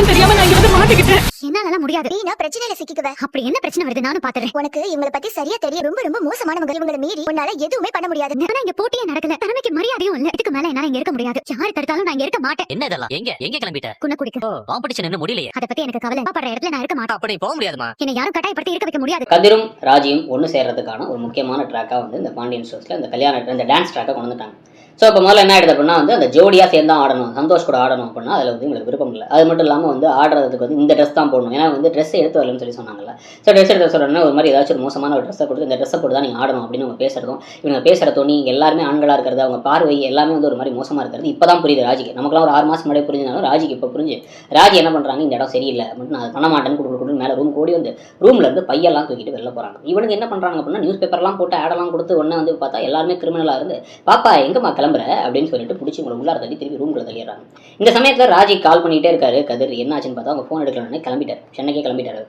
என்னன்னு தெரியாம நான் இங்க வந்து மாட்டிக்கிட்டேன். முடியாது நீனா பிரச்சனையில சிக்கிக்குவ அப்படி என்ன பிரச்சனை வருது? நானும் பாத்துறேன். உனக்கு இவங்கள பத்தி சரியா தெரியும். ரொம்ப ரொம்ப மோசமானவங்க இவங்கள மீறி உன்னால எதுவுமே பண்ண முடியாது. ஆனா இங்க போட்டியே நடக்கல. திறமைக்கு மரியாதையும் இல்ல. இதுக்கு மேல என்னால இங்க இருக்க முடியாது. யாரு தடுத்தாலும் நான் இங்க இருக்க மாட்டேன். என்ன இதெல்லாம்? எங்க? எங்க கிளம்பிட்ட? குன்ன குடிக்க. காம்படிஷன் இன்னும் முடியலையே. அத பத்தி எனக்கு கவலை. படுற இடத்துல நான் இருக்க மாட்டேன். அப்படி போக முடியாதுமா? என்னை யாரும் கட்டாயப்படுத்தி இருக்க வைக்க முடியாது. கதிரும் ராஜியும் ஒன்று சேர்றதுக்கான ஒரு முக்கியமான ட்ராக்காக வந்து இந்த பாண்டியன் ஷோஸில் இந்த கல்யாண இந்த டான்ஸ் ட்ராக்கை கொண்டு வந்துட்டாங்க. ஸோ இப்போ முதல்ல என்ன ஆயிடுது அப்படின்னா வந்து அந்த ஜோடியாக சேர்ந்து தான் ஆடணும் சந்தோஷ் கூட ஆடணும் அப்படின்னா அதில் வந்து எங்களுக்கு விருப்பம் இல்லை. அது மட்டும் இல்லாமல் வந்து ஆடுறதுக்கு வந்து இந்த ட்ரெஸ் தான் போடணும். ஏன்னா வந்து ட்ரெஸ் எடுத்து வரலன்னு சொல்லி சொன்னாங்கல்ல. ஸோ ட்ரெஸ் எடுத்து சொல்கிறேன்னா ஒரு மாதிரி ஏதாச்சும் ஒரு மோசமான ஒரு ட்ரெஸ்ஸை கொடுத்து இந்த ட்ரெஸ்ஸை போட்டு தான் நீங்கள் ஆடணும் அப்படின்னு அவங்க பேசுகிறதும் இவங்க பேசுகிற தோணி எல்லாருமே ஆண்களாக இருக்கிறது அவங்க பார்வை எல்லாமே வந்து ஒரு மாதிரி மோசமாக இருக்கிறது இப்போ தான் புரியுது ராஜிக்கு. நமக்குலாம் ஒரு ஆறு மாதம் முன்னாடி புரிஞ்சாலும் ராஜிக்கு இப்போ புரிஞ்சு ராஜி என்ன பண்ணுறாங்க இந்த இடம் சரியில்லை அப்படின்னு நான் பண்ண மாட்டேன்னு கொடுக்க கொடுத்து மேலே ரூம் கூடி வந்து ரூம்ல இருந்து பையெல்லாம் தூக்கிட்டு வெளில போறாங்க. இவனுக்கு என்ன பண்றாங்க அப்படின்னா நியூஸ் பேப்பர்லாம் போட்டு ஆடெல்லாம் கொடுத்து உடனே வந்து பார்த்தா எல்லாருமே கிரிமினலாக இருந்து பாப்பா எங்கம்மா கிளம்புற? அப்படின்னு சொல்லிட்டு பிடிச்சி உங்களை உள்ளார தள்ளி திருப்பி ரூமில் தள்ளிடுறாங்க. இந்த சமயத்தில் ராஜி கால் பண்ணிட்டே இருக்காரு கதிர். என்ன ஆச்சுன்னு பார்த்தா அவங்க ஃபோன் எடுக்கலன்னு சென்னை சென்னைக்கே கிளம்பிட்டாரு.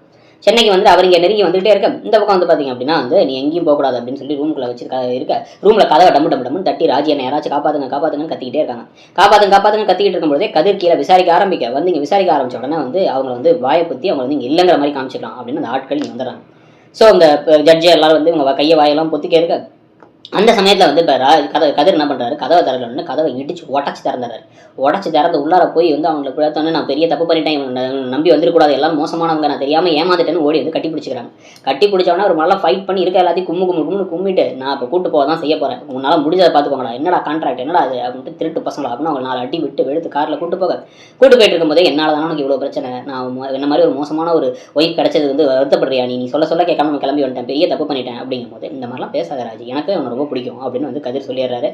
சென்னைக்கு வந்து அவர் இங்கே நெருங்கி வந்துகிட்டே இருக்க இந்த பக்கம் வந்து பார்த்தீங்க அப்படின்னா வந்து நீ எங்கேயும் போகக்கூடாது அப்படின்னு சொல்லி ரூம்குள்ளே வச்சு இருக்க. ரூமில் கதவை டம்மு டம்மு டம்முன்னு தட்டி ராஜி என்ன யாராச்சும் காப்பாத்துங்க காப்பாத்துன்னு கத்திக்கிட்டே இருக்காங்க. காப்பாத்துங்க காப்பாத்துன்னு கத்திக்கிட்டு இருக்கும்போதே கதிர் கீழே விசாரிக்க ஆரம்பிக்க வந்து இங்கே விசாரிக்க ஆரம்பிச்ச உடனே வந்து அவங்க வந்து வாயை பற்றி அவங்க வந்து இங்கே இல்லைங்கிற மாதிரி காமிச்சிக்கலாம் அப்படின்னு அந்த ஆட்கள் இங்கே வந்துடுறாங்க. ஸோ அந்த ஜட்ஜி எல்லாரும் வந்து இவங்க கையை வாயெல்லாம் பொத்திக்க இருக்க அந்த சமயத்தில் வந்து இப்போ ரா கதை கதிர் என்ன பண்ணுறாரு கதவை திறக்கணும்னு கதவை இடிச்சு உடச்சி திறந்துறாரு. உடச்சி திறந்து உள்ளார போய் வந்து அவங்களை பார்த்தோன்னே நான் பெரிய தப்பு பண்ணிட்டேன். நம்பி வந்துடக்கூடாது எல்லாம் மோசமானவங்க. நான் தெரியாமல் ஏமாந்துட்டேன்னு ஓடி வந்து கட்டி பிடிச்சிக்கிறாங்க கட்டி பிடிச்சவொடனே ஒரு நல்லா ஃபைட் பண்ணி இருக்க எல்லாத்தையும் கும்மு கும்மு கும்னு கும்மிட்டு நான் இப்போ கூட்டு போக தான் செய்ய போகிறேன் உங்களால் முடிஞ்சதை பார்த்துக்கோங்களா என்னடா கான்ட்ராக்ட் என்னடா அது அப்படின்ட்டு திருட்டு பசங்களா அப்படின்னு அவங்க நாலு அடி விட்டு வெடுத்து காரில் கூட்டு போக. கூட்டு போயிட்டு இருக்கும்போது என்னால் தானே உனக்கு இவ்வளோ பிரச்சனை? நான் என்ன மாதிரி ஒரு மோசமான ஒரு ஒய்ஃப் கிடைச்சது வந்து வருத்தப்படுறியா நீ? நீ சொல்ல சொல்ல கேட்காம கிளம்பி வந்துட்டேன். பெரிய தப்பு பண்ணிட்டேன். அப்படிங்கும்போது இந்த மாதிரிலாம் பேசாத ராஜி. எனக்கு ரொம்ப பிடிக்கும் அப்படின்னு வந்து கதிர் சொல்லிடுறாரு.